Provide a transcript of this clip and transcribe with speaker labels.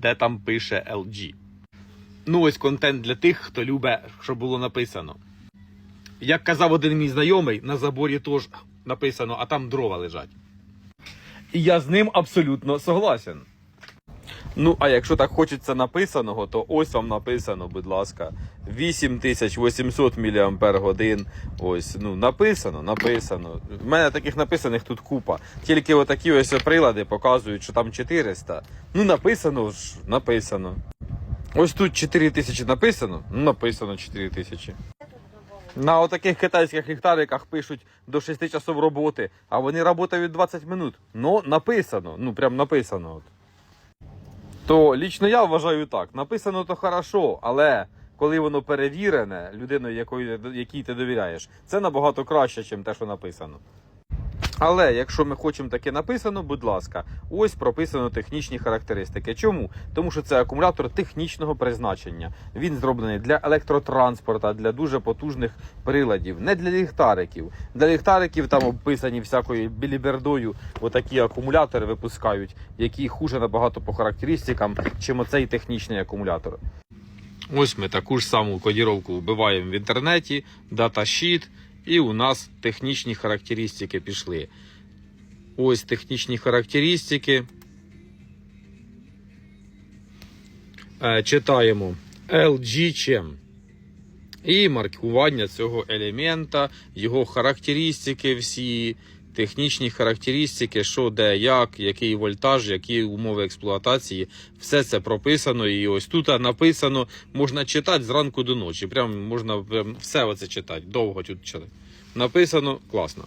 Speaker 1: де там пише LG. Ну, ось контент для тих, хто любить, що було написано. Як казав один мій знайомий, на заборі теж написано, а там дрова лежать. І я з ним абсолютно согласен. Ну, а якщо так хочеться написаного, то ось вам написано, будь ласка, 8800 мАч. Ось, ну, написано, написано. В мене таких написаних тут купа. Тільки отакі ось прилади показують, що там 400. Ну, написано ж, написано. Ось тут 4000 написано, ну написано 4000. На отаких китайських ліхтариках пишуть до 6 часов роботи, а вони працюють 20 минут. Ну, написано, ну прям написано. От. То лічно я вважаю так. Написано то хорошо, але коли воно перевірене людиною, якої, якій ти довіряєш, це набагато краще, ніж те, що написано. Але якщо ми хочемо таке написано, будь ласка, ось прописано технічні характеристики. Чому? Тому що це акумулятор технічного призначення. Він зроблений для електротранспорта, для дуже потужних приладів, не для ліхтариків. Для ліхтариків там обписані всякою білібердою отакі акумулятори випускають, які хуже набагато по характеристикам, чим оцей технічний акумулятор. Ось ми таку ж саму кодіровку вбиваємо в інтернеті, даташіт, і у нас технічні характеристики пішли. Ось технічні характеристики. Е, читаємо LG CHEM. І маркування цього елемента, його характеристики всі, технічні характеристики, що де, як, який вольтаж, які умови експлуатації. Все це прописано. І ось тут написано, можна читати зранку до ночі. Прям можна прям все оце читати. Довго тут читати. Написано класно.